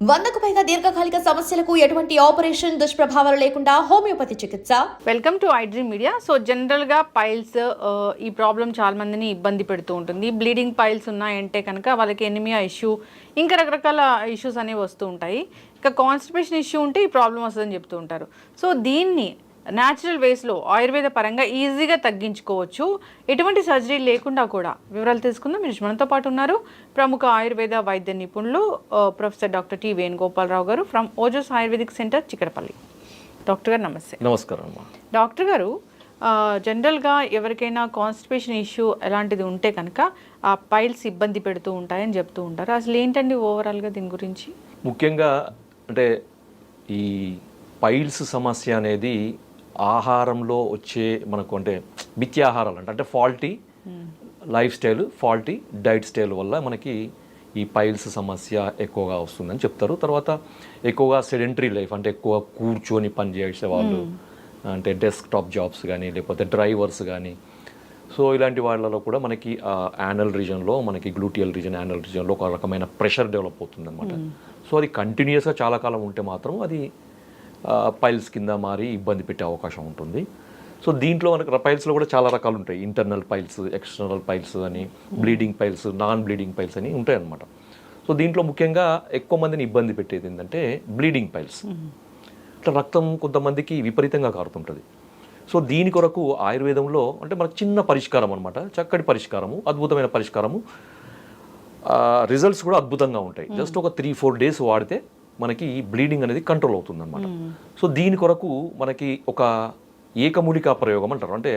వందకు పైగా దీర్ఘకాలిక సమస్యలకు ఎటువంటి ఆపరేషన్ దుష్ప్రభావాలు లేకుండా హోమియోపతి చికిత్స. Welcome to iDream media so జనరల్గా పైల్స్ ఈ ప్రాబ్లం చాలా మందిని ఇబ్బంది పెడుతూ ఉంటుంది. బ్లీడింగ్ పైల్స్ ఉన్నాయంటే కనుక వాళ్ళకి ఎనిమియా ఇష్యూ ఇంకా రకరకాల ఇష్యూస్ అనేవి వస్తూ ఉంటాయి. ఇంకా కాన్స్టిపేషన్ ఇష్యూ ఉంటే ఈ ప్రాబ్లం వస్తుందని చెప్తూ ఉంటారు. సో దీన్ని న్యాచురల్ వేస్లో ఆయుర్వేద పరంగా ఈజీగా తగ్గించుకోవచ్చు. ఎటువంటి సర్జరీ లేకుండా కూడా వివరాలు తెలుసుకుందాం. మీరు మనతో పాటు ఉన్నారు. ప్రముఖ ఆయుర్వేద వైద్య నిపుణులు professor doctor T Venugopalarao garu from Ojas ayurvedic centre Chikkadpally. Doctor garu నమస్తే. నమస్కారం డాక్టర్ గారు జనరల్గా ఎవరికైనా కాన్స్టిపేషన్ ఇష్యూ ఎలాంటిది ఉంటే కనుక ఆ పైల్స్ ఇబ్బంది పెడుతూ ఉంటాయని చెప్తూ ఉంటారు. అసలు ఏంటండి ఓవరాల్గా దీని గురించి? ముఖ్యంగా అంటే ఈ పైల్స్ సమస్య అనేది ఆహారంలో వచ్చే మనకు అంటే మిథ్యాహారాలు అంటే అంటే faulty life style faulty diet style వల్ల మనకి ఈ పైల్స్ సమస్య ఎక్కువగా వస్తుందని చెప్తారు. తర్వాత ఎక్కువగా సెడెంటరీ లైఫ్ అంటే ఎక్కువ కూర్చొని పని చేసే వాళ్ళు అంటే డెస్క్ టాప్ జాబ్స్ కానీ లేకపోతే డ్రైవర్స్ కానీ సో ఇలాంటి వాళ్ళలో కూడా మనకి యానల్ రీజన్లో మనకి గ్లూటియల్ రీజన్ యానల్ రీజన్లో ఒక రకమైన ప్రెషర్ డెవలప్ అవుతుంది అనమాట సో అది కంటిన్యూస్గా చాలా కాలం ఉంటే మాత్రం అది పైల్స్ కింద మారి ఇబ్బంది పెట్టే అవకాశం ఉంటుంది. సో దీంట్లో మనకి పైల్స్లో కూడా చాలా రకాలు ఉంటాయి ఇంటర్నల్ పైల్స్ ఎక్స్టర్నల్ పైల్స్ అని bleeding piles non bleeding piles అని ఉంటాయి అన్నమాట సో దీంట్లో ముఖ్యంగా ఎక్కువ మందిని ఇబ్బంది పెట్టేది ఏంటంటే బ్లీడింగ్ పైల్స్ ఇట్లా రక్తం కొంతమందికి విపరీతంగా కారుతుంటుంది. సో దీని కొరకు ఆయుర్వేదంలో అంటే మనకు చిన్న పరిష్కారం అనమాట చక్కటి పరిష్కారము అద్భుతమైన పరిష్కారము. రిజల్ట్స్ కూడా అద్భుతంగా ఉంటాయి. జస్ట్ ఒక త్రీ ఫోర్ డేస్ వాడితే మనకి బ్లీడింగ్ అనేది కంట్రోల్ అవుతుంది అనమాట సో దీని కొరకు మనకి ఒక ఏకమూలికా ప్రయోగం అంటారు. అంటే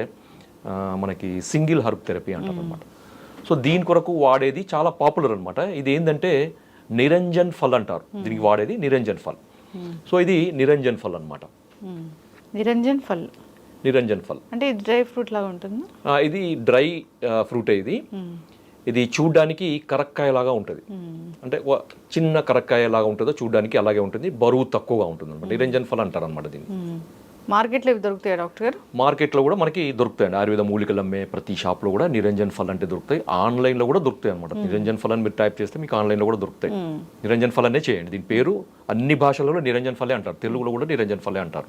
మనకి సింగిల్ హర్బ్ థెరపీ అంటారు అనమాట సో దీని కొరకు వాడేది చాలా పాపులర్ అనమాట ఇది ఏంటంటే నిరంజన్ ఫల్ అంటారు. దీనికి వాడేది నిరంజన్ ఫల్. సో ఇది నిరంజన్ ఫల్ అనమాట. నిరంజన్ ఫల్. నిరంజన్ ఫల్. అంటే ఇది డ్రై ఫ్రూట్ లాగా ఉంటుంది? ఇది డ్రై ఫ్రూట్ ఇది. ఇది చూడ్డానికి కరక్కాయ లాగా ఉంటుంది అంటే చిన్న కరక్కాయ లాగా ఉంటుందో చూడ్డానికి అలాగే ఉంటుంది. బరువు తక్కువగా ఉంటుంది అనమాట నిరంజన్ ఫల్ అంటారు అనమాట దీన్ని మార్కెట్లో ఇవి దొరుకుతాయా డాక్టర్ గారు? మార్కెట్లో కూడా మనకి దొరుకుతాయండి. ఆయుర్వేద మూలికలు అమ్మే ప్రతి షాప్లో కూడా నిరంజన్ ఫల్ అంటే దొరుకుతాయి. ఆన్లైన్లో కూడా దొరుకుతాయి అనమాట నిరంజన్ ఫల్ అని మీరు టైప్ చేస్తే మీకు ఆన్లైన్లో కూడా దొరుకుతాయి. నిరంజన్ ఫల్ అనే చేయండి. దీని పేరు అన్ని భాషలలో నిరంజన్ ఫలే అంటారు. తెలుగులో కూడా నిరంజన్ ఫలే అంటారు.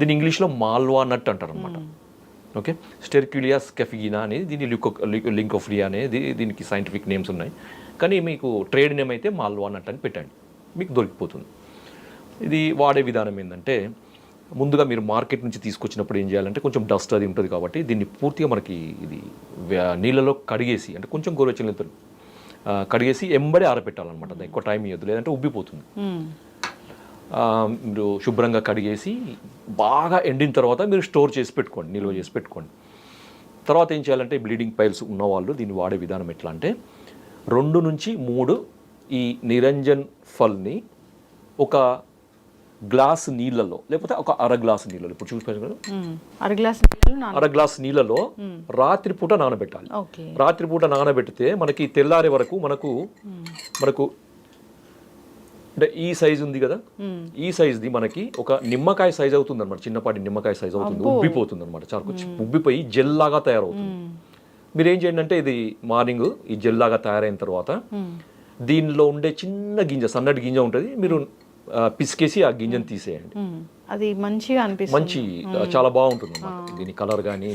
దీని ఇంగ్లీష్లో మాల్వా నట్ అంటారు అనమాట ఓకే? స్టెర్క్యులియాస్ కెఫిగినా అనేది దీని లింకో లింకోఫ్లియా అనేది దీనికి సైంటిఫిక్ నేమ్స్ ఉన్నాయి. కానీ మీకు ట్రేడ్ నేమ్ అయితే మాల్వా నట్ అని పెట్టండి. మీకు దొరికిపోతుంది. ఇది వాడే విధానం ఏంటంటే ముందుగా మీరు మార్కెట్ నుంచి తీసుకొచ్చినప్పుడు ఏం చేయాలంటే కొంచెం డస్ట్ అది ఉంటుంది కాబట్టి దీన్ని పూర్తిగా మనకి ఇది నీళ్ళలో కడిగేసి అంటే కొంచెం గోరువెచ్చని కడిగేసి ఎంబడే ఆరబెట్టాలన్నమాట. అది ఎక్కువ టైం ఇవ్వద్దు లేదంటే ఉబ్బిపోతుంది. మీరు శుభ్రంగా కడిగేసి బాగా ఎండిన తర్వాత మీరు స్టోర్ చేసి పెట్టుకోండి నిల్వ చేసి పెట్టుకోండి. తర్వాత ఏం చేయాలంటే బ్లీడింగ్ పైల్స్ ఉన్నవాళ్ళు దీన్ని వాడే విధానం ఎట్లా అంటే రెండు నుంచి మూడు ఈ నిరంజన్ ఫల్ని ఒక గ్లాస్ నీళ్ళలో లేకపోతే ఒక అర గ్లాస్ నీళ్ళలో ఇప్పుడు చూసుకోవచ్చు కదా. అర గ్లాస్ అర గ్లాస్ నీళ్ళలో రాత్రిపూట నానబెట్టాలి. రాత్రిపూట నానబెడితే మనకి తెల్లారే వరకు మనకు మనకు అంటే ఈ సైజ్ ఉంది కదా? ఈ సైజ్ది మనకి ఒక నిమ్మకాయ సైజ్ అవుతుంది అనమాట చిన్నపాటి నిమ్మకాయ సైజ్ అవుతుంది. ఉబ్బిపోతుంది అనమాట చాలా ఉబ్బిపోయి జెల్ లాగా తయారవుతుంది మీరు ఏం చేయండి అంటే ఇది మార్నింగ్ ఈ జెల్ లాగా తయారైన తర్వాత దీనిలో ఉండే చిన్న గింజ సన్నటి గింజ ఉంటుంది. మీరు పిసికేసి ఆ గింజను తీసేయండి. అది మంచిగా అనిపిస్తుంది. మంచి చాలా బాగుంటుంది అన్నమాట దీని కలర్ కానీ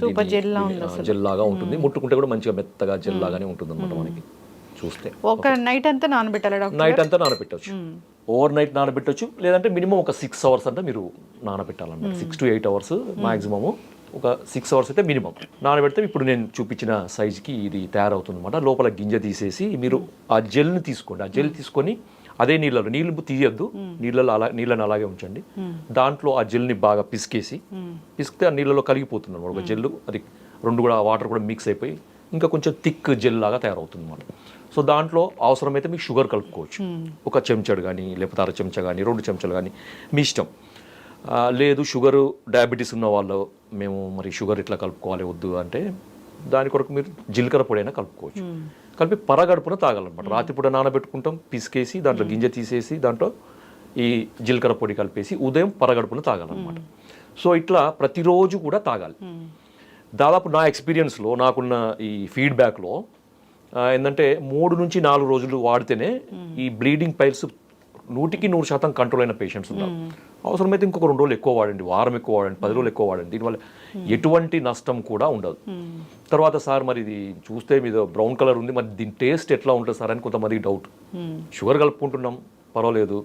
జెల్ లాగా ఉంటుంది. ముట్టుకుంటే కూడా మంచిగా మెత్తగా జెల్ లాగానే ఉంటుంది అనమాట మనకి. చూస్తే. ఒక నైట్ అంతా నానబెట్టాలా డాక్టర్ నైట్ అంతా నానబెట్టవచ్చు ఓవర్ నైట్ నానబెట్టవచ్చు లేదంటే మినిమం ఒక సిక్స్ అవర్స్ అంటే మీరు నానబెట్టాలన్నమాట. Six to eight hours maximum ఒక సిక్స్ అవర్స్ అయితే మినిమం. నానబెడితే ఇప్పుడు నేను చూపించిన సైజుకి ఇది తయారవుతుంది అనమాట లోపల గింజ తీసేసి మీరు ఆ జెల్ని తీసుకోండి. ఆ జెల్ తీసుకొని అదే నీళ్ళలో నీళ్ళు తీయద్దు. నీళ్ళలో అలా నీళ్ళని అలాగే ఉంచండి. దాంట్లో ఆ జెల్ని బాగా పిసికేసి పిసికితే ఆ నీళ్ళలో కలిగిపోతుంది అనమాట ఒక జెల్ అది రెండు కూడా వాటర్ కూడా మిక్స్ అయిపోయి ఇంకా కొంచెం థిక్ జెల్ లాగా తయారవుతుంది అనమాట సో దాంట్లో అవసరమైతే మీకు షుగర్ కలుపుకోవచ్చు. ఒక చెంచాడు కానీ లేకపోతే అర చెంచా కానీ రెండు చెంచాలు కానీ మీ ఇష్టం. లేదు షుగరు డయాబెటీస్ ఉన్న వాళ్ళు మేము మరి షుగర్ ఇట్లా కలుపుకోవాలి వద్దు అంటే దాని కొరకు మీరు జీలకర్ర పొడి అయినా కలుపుకోవచ్చు కలిపి పరగడుపున తాగాలన్నమాట. రాత్రిపూట నానబెట్టుకుంటాం పిసికేసి దాంట్లో గింజ తీసేసి దాంట్లో ఈ జీలకర్ర పొడి కలిపేసి ఉదయం పరగడుపున తాగాలన్నమాట. సో ఇట్లా ప్రతిరోజు కూడా తాగాలి. దాదాపు నా ఎక్స్పీరియన్స్లో నాకున్న ఈ ఫీడ్బ్యాక్లో ఏంటంటే మూడు నుంచి నాలుగు రోజులు వాడితేనే ఈ బ్లీడింగ్ పైల్స్ నూటికి నూరు శాతం కంట్రోల్ అయిన పేషెంట్స్ ఉన్నారు అవసరమైతే ఇంకొక రెండు రోజులు ఎక్కువ వాడండి వారం ఎక్కువ వాడండి పది రోజులు ఎక్కువ వాడండి. దీనివల్ల ఎటువంటి నష్టం కూడా ఉండదు. తర్వాత సార్ మరి ఇది చూస్తే మీద బ్రౌన్ కలర్ ఉంది మరి దీని టేస్ట్ ఎట్లా ఉంటుంది సార్ అని కొంతమందికి డౌట్ షుగర్ కలుపుకుంటున్నాం పర్వాలేదు.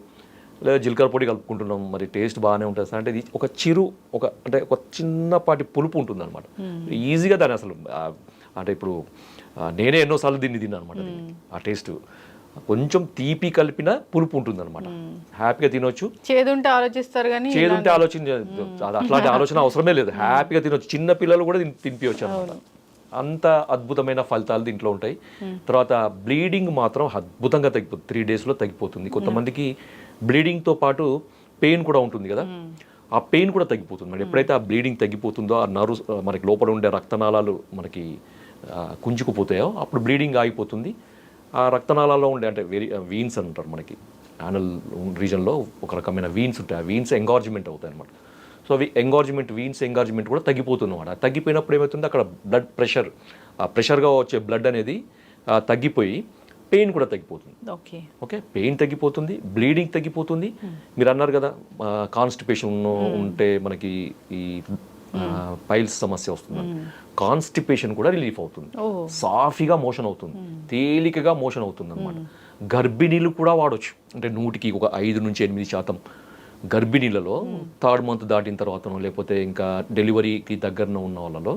లేదా జీలకర్ర పొడి కలుపుకుంటున్నాం మరి టేస్ట్ బాగానే ఉంటుంది సార్. అంటే ఇది ఒక చిరు ఒక అంటే ఒక చిన్నపాటి పులుపు ఉంటుంది అనమాట ఈజీగా దాన్ని అసలు అంటే ఇప్పుడు నేనే ఎన్నోసార్లు దీన్ని తిన్నాను అనమాట ఆ టేస్ట్. కొంచెం తీపి కలిపిన పులుపు ఉంటుంది అనమాట హ్యాపీగా తినొచ్చు. చేదుంటే ఆలోచిస్తారు కానీ చేదుంటే ఆలోచన అట్లాంటి ఆలోచన అవసరమే లేదు. హ్యాపీగా తినొచ్చు. చిన్న పిల్లలు కూడా దీన్ని తినిపించవచ్చు అనమాట అంత అద్భుతమైన ఫలితాలు దీంట్లో ఉంటాయి. తర్వాత బ్లీడింగ్ మాత్రం అద్భుతంగా తగ్గిపోతుంది త్రీ డేస్లో తగ్గిపోతుంది. కొంతమందికి బ్లీడింగ్తో పాటు పెయిన్ కూడా ఉంటుంది కదా. ఆ పెయిన్ కూడా తగ్గిపోతుంది. మరి ఎప్పుడైతే ఆ బ్లీడింగ్ తగ్గిపోతుందో ఆ నర్వ్స్ మనకి లోపల ఉండే రక్తనాళాలు మనకి ఆ, కుంచుకుపోతాయో అప్పుడు బ్లీడింగ్ ఆగిపోతుంది. ఆ రక్తనాళాల్లో ఉండే అంటే వెరీ వీన్స్ అంటారు మనకి. యానల్ రీజన్లో ఒక రకమైన వీన్స్ ఉంటాయి. ఆ వీన్స్ ఎంగార్జ్మెంట్ అవుతాయి అనమాట సో అవి ఎంగార్జ్మెంట్ వీన్స్ ఎంగార్జ్మెంట్ కూడా తగ్గిపోతుంది అనమాట తగ్గిపోయినప్పుడు ఏమవుతుంది? అక్కడ బ్లడ్ ప్రెషర్ ఆ ప్రెషర్గా వచ్చే బ్లడ్ అనేది తగ్గిపోయి పెయిన్ కూడా తగ్గిపోతుంది. ఓకే. ఓకే? పెయిన్ తగ్గిపోతుంది బ్లీడింగ్ తగ్గిపోతుంది. మీరు అన్నారు కదా కాన్స్టిపేషన్ ఉంటే మనకి ఈ పైల్స్ సమస్య వస్తుంది. కాన్స్టిపేషన్ కూడా రిలీఫ్ అవుతుంది. సాఫీగా మోషన్ అవుతుంది. తేలికగా మోషన్ అవుతుంది అనమాట గర్భిణీలు కూడా వాడొచ్చు. అంటే నూటికి ఒక ఐదు నుంచి ఎనిమిది శాతం గర్భిణీలలో థర్డ్ మంత్ దాటిన తర్వాతనో లేకపోతే ఇంకా డెలివరీకి దగ్గరన ఉన్న వాళ్ళలో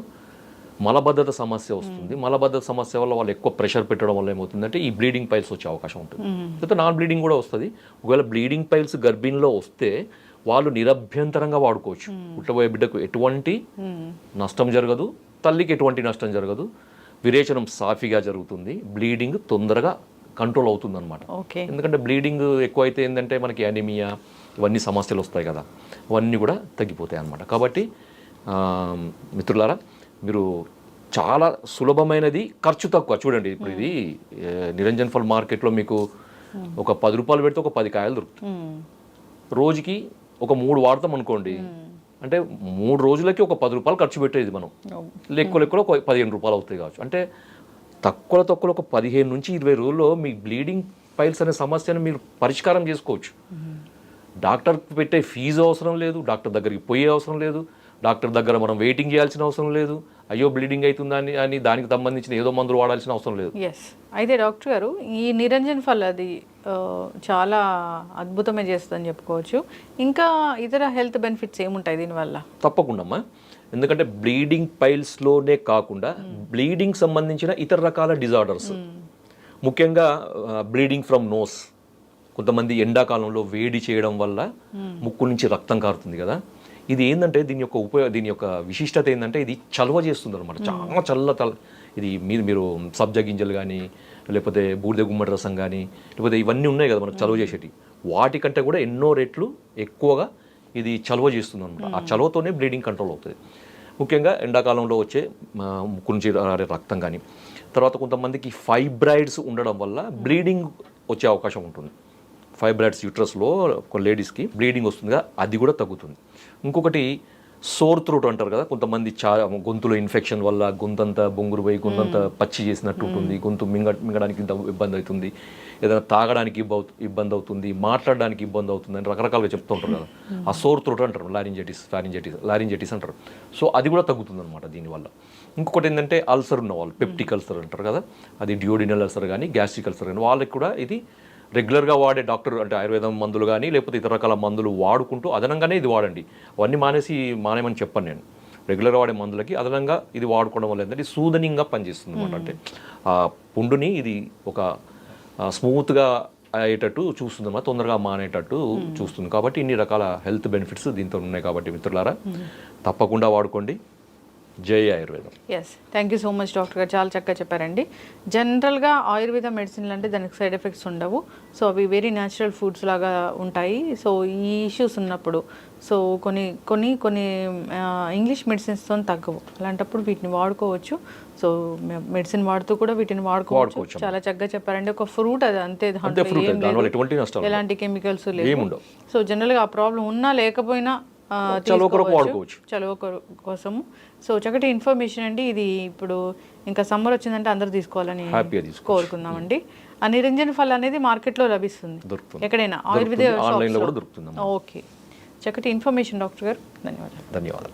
మలబద్ధత సమస్య వస్తుంది. మలబద్ధత సమస్య వల్ల వాళ్ళు ఎక్కువ ప్రెషర్ పెట్టడం వల్ల ఏమవుతుందంటే ఈ బ్లీడింగ్ పైల్స్ వచ్చే అవకాశం ఉంటుంది. లేకపోతే నాన్ బ్లీడింగ్ కూడా వస్తుంది. ఒకవేళ బ్లీడింగ్ పైల్స్ గర్భిణీలో వస్తే వాళ్ళు నిరభ్యంతరంగా వాడుకోవచ్చు. పుట్టబోయే బిడ్డకు ఎటువంటి నష్టం జరగదు. తల్లికి ఎటువంటి నష్టం జరగదు. విరేచనం సాఫీగా జరుగుతుంది. బ్లీడింగ్ తొందరగా కంట్రోల్ అవుతుంది అనమాట ఓకే. ఎందుకంటే బ్లీడింగ్ ఎక్కువైతే ఏంటంటే మనకి అనిమియా ఇవన్నీ సమస్యలు వస్తాయి కదా. అవన్నీ కూడా తగ్గిపోతాయి అన్నమాట. కాబట్టి మిత్రులారా మీరు చాలా సులభమైనది ఖర్చు తక్కువ. చూడండి ఇప్పుడు ఇది నిరంజన్ ఫల్ మార్కెట్లో మీకు ఒక పది రూపాయలు పెడితే ఒక పది కాయలు దొరుకుతాయి రోజుకి ఒక మూడు వాడతాం అనుకోండి అంటే మూడు రోజులకి ఒక పది రూపాయలు ఖర్చు పెట్టేది మనం. లెక్కలు లెక్కలో ఒక పదిహేను రూపాయలు అవుతాయి కావచ్చు. అంటే తక్కువ తక్కువ ఒక పదిహేను నుంచి ఇరవై రోజుల్లో మీ బ్లీడింగ్ పైల్స్ అనే సమస్యను మీరు పరిష్కారం చేసుకోవచ్చు. డాక్టర్ పెట్టే ఫీజు అవసరం లేదు డాక్టర్ దగ్గరికి పోయే అవసరం లేదు. డాక్టర్ దగ్గర మనం వెయిటింగ్ చేయాల్సిన అవసరం లేదు. అయ్యో బ్లీడింగ్ అవుతుందా అని దానికి సంబంధించిన ఏదో మందులు వాడాల్సిన అవసరం లేదు. ఎస్ అయితే డాక్టర్ గారు ఈ నిరంజన్ ఫల్ అది చాలా అద్భుతమే చేస్తుందని చెప్పుకోవచ్చు. ఇంకా ఇతర హెల్త్ బెనిఫిట్స్ ఏముంటాయి దీనివల్ల? తప్పకుండా అమ్మా ఎందుకంటే బ్లీడింగ్ పైల్స్లోనే కాకుండా బ్లీడింగ్ సంబంధించిన ఇతర రకాల డిజార్డర్స్. ముఖ్యంగా బ్లీడింగ్ ఫ్రమ్ నోస్. కొంతమంది ఎండాకాలంలో వేడి చేయడం వల్ల ముక్కు నుంచి రక్తం కారుతుంది కదా. ఇది ఏంటంటే దీని యొక్క ఉపయోగ దీని యొక్క విశిష్టత ఏంటంటే ఇది చలవ చేస్తుంది అనమాట చాలా చల్ల తల ఇది మీరు మీరు సబ్జా గింజలు కానీ లేకపోతే బూడిద గుమ్మడి రసం కానీ లేకపోతే ఇవన్నీ ఉన్నాయి కదా మనకు చలువ చేసేటి. వాటికంటే కూడా ఎన్నో రెట్లు ఎక్కువగా ఇది చలువ చేస్తుంది అనమాట ఆ చలువతోనే బ్లీడింగ్ కంట్రోల్ అవుతుంది. ముఖ్యంగా ఎండాకాలంలో వచ్చే ముక్కు నుంచి రక్తం కానీ తర్వాత కొంతమందికి ఫైబ్రాయిడ్స్ ఉండడం వల్ల బ్లీడింగ్ వచ్చే అవకాశం ఉంటుంది. ఫైబ్రాయిడ్స్ యూట్రస్లో లేడీస్కి బ్లీడింగ్ వస్తుందిగా అది కూడా తగ్గుతుంది. ఇంకొకటి సోర్ త్రోట్ అంటారు కదా కొంతమంది చా గొంతులో ఇన్ఫెక్షన్ వల్ల గొంతంతా బొంగురు పోయి గొంతంతా పచ్చి చేసినట్టు ఉంటుంది గొంతు మింగ మింగడానికి ఇంత ఇబ్బంది అవుతుంది ఏదైనా తాగడానికి ఇబ్బ- ఇబ్బంది అవుతుంది మాట్లాడడానికి ఇబ్బంది అవుతుంది అని రకరకాలుగా చెప్తూ ఉంటారు కదా ఆ సోర్ త్రోట్ అంటారు లారింజైటిస్ లారింజైటిస్ లారింజైటిస్ అంటారు. సో అది కూడా తగ్గుతుంది అనమాట దీనివల్ల. ఇంకొకటి ఏంటంటే అల్సర్ ఉన్న వాళ్ళు పెప్టిక్ అల్సర్ అంటారు కదా అది డియోడినల్ అల్సర్ కానీ గ్యాస్ట్రిక్ అల్సర్ కానీ వాళ్ళకి కూడా ఇది రెగ్యులర్గా వాడే డాక్టర్ అంటే ఆయుర్వేదం మందులు కానీ లేకపోతే ఇతర రకాల మందులు వాడుకుంటూ అదనంగానే ఇది వాడండి. అవన్నీ మానేసి మానేమని చెప్పను నేను. రెగ్యులర్గా వాడే మందులకి అదనంగా ఇది వాడుకోవడం వల్ల ఏంటంటే సూదనింగ్గా పనిచేస్తుంది అనమాట అంటే ఆ పుండుని ఇది ఒక స్మూత్గా అయ్యేటట్టు చూస్తుంది అన్నమాట తొందరగా మానేటట్టు చూస్తుంది. కాబట్టి ఇన్ని రకాల హెల్త్ బెనిఫిట్స్ దీంతో ఉన్నాయి కాబట్టి మిత్రులారా. తప్పకుండా వాడుకోండి. జై ఆయుర్వేదం. Yes thank you so much doctor garu. చాలా చక్కగా చెప్పారండి. జనరల్గా ఆయుర్వేద మెడిసిన్లు అంటే దానికి సైడ్ ఎఫెక్ట్స్ ఉండవు. సో అవి వెరీ న్యాచురల్ ఫుడ్స్ లాగా ఉంటాయి. సో ఈ ఇష్యూస్ ఉన్నప్పుడు సో కొన్ని కొన్ని కొన్ని ఇంగ్లీష్ మెడిసిన్స్తో తగ్గవు. అలాంటప్పుడు వీటిని వాడుకోవచ్చు. సో మెడిసిన్ వాడుతూ కూడా వీటిని వాడుకోవచ్చు. చాలా చక్కగా చెప్పారండి. ఒక ఫ్రూట్ అది అంతే దాంట్లో ఎలాంటి కెమికల్స్ లేవు. సో జనరల్గా ఆ ప్రాబ్లం ఉన్నా లేకపోయినా కొరకు. వాడుకోవచ్చు. కొర- కోసము సో చక్కటి ఇన్ఫర్మేషన్ అండి ఇది ఇప్పుడు ఇంకా సమ్మర్ వచ్చిందంటే అందరూ తీసుకోవాలని. కోరుకుందామండి ఆ నిరంజన్ ఫల్ అనేది మార్కెట్లో లభిస్తుంది దొరుకుతుంది. ఎక్కడైనా ఆయుర్వేద లో. ఓకే చక్కటి ఇన్ఫర్మేషన్ డాక్టర్ గారు ధన్యవాదాలు ధన్యవాదాలు